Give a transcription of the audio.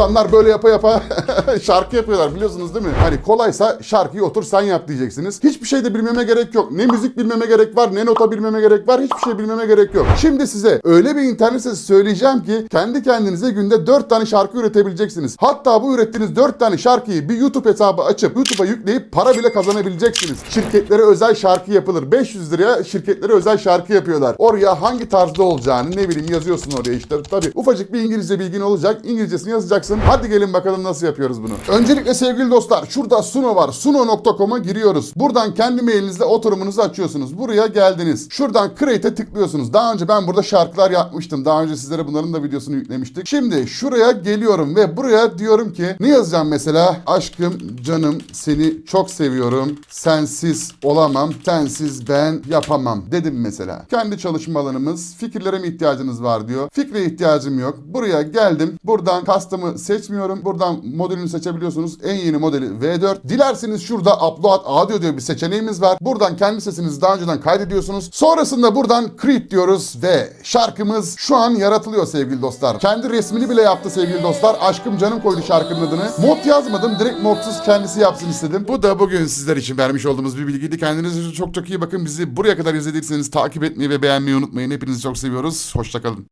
İnsanlar böyle yapa yapa şarkı yapıyorlar biliyorsunuz değil mi? Hani kolaysa şarkıyı otur sen yap diyeceksiniz. Hiçbir şey de bilmeme gerek yok. Ne müzik bilmeme gerek var, ne nota bilmeme gerek var. Hiçbir şey bilmeme gerek yok. Şimdi size öyle bir internet sitesi söyleyeceğim ki kendi kendinize günde 4 tane şarkı üretebileceksiniz. Hatta bu ürettiğiniz 4 tane şarkıyı bir YouTube hesabı açıp YouTube'a yükleyip para bile kazanabileceksiniz. Şirketlere özel şarkı yapılır. 500 liraya şirketlere özel şarkı yapıyorlar. Oraya hangi tarzda olacağını ne bileyim yazıyorsun oraya işte. Tabii ufacık bir İngilizce bilgin olacak. İngilizcesini yazacaksın. Hadi gelin bakalım nasıl yapıyoruz bunu. Öncelikle sevgili dostlar şurada Suno var. Suno.com'a giriyoruz. Buradan kendi mailinizle oturumunuzu açıyorsunuz. Buraya geldiniz. Şuradan Create'e tıklıyorsunuz. Daha önce ben burada şarkılar yapmıştım. Daha önce sizlere bunların da videosunu yüklemiştik. Şimdi şuraya geliyorum ve buraya diyorum ki ne yazacağım mesela? Aşkım, canım, seni çok seviyorum. Sensiz olamam. Sensiz ben yapamam dedim mesela. Kendi çalışma alanımız. Fikirlere mi ihtiyacınız var diyor. Fikre ihtiyacım yok. Buraya geldim. Buradan custom'ı seçmiyorum. Buradan modelini seçebiliyorsunuz. En yeni modeli V4. Dilerseniz şurada upload audio diyor bir seçeneğimiz var. Buradan kendi sesinizi daha önceden kaydediyorsunuz. Sonrasında buradan create diyoruz ve şarkımız şu an yaratılıyor sevgili dostlar. Kendi resmini bile yaptı sevgili dostlar. Aşkım canım koydu şarkının adını. Mod yazmadım. Direkt modsuz kendisi yapsın istedim. Bu da bugün sizler için vermiş olduğumuz bir bilgiydi. Kendinize çok çok iyi bakın. Bizi buraya kadar izlediyseniz takip etmeyi ve beğenmeyi unutmayın. Hepinizi çok seviyoruz. Hoşçakalın.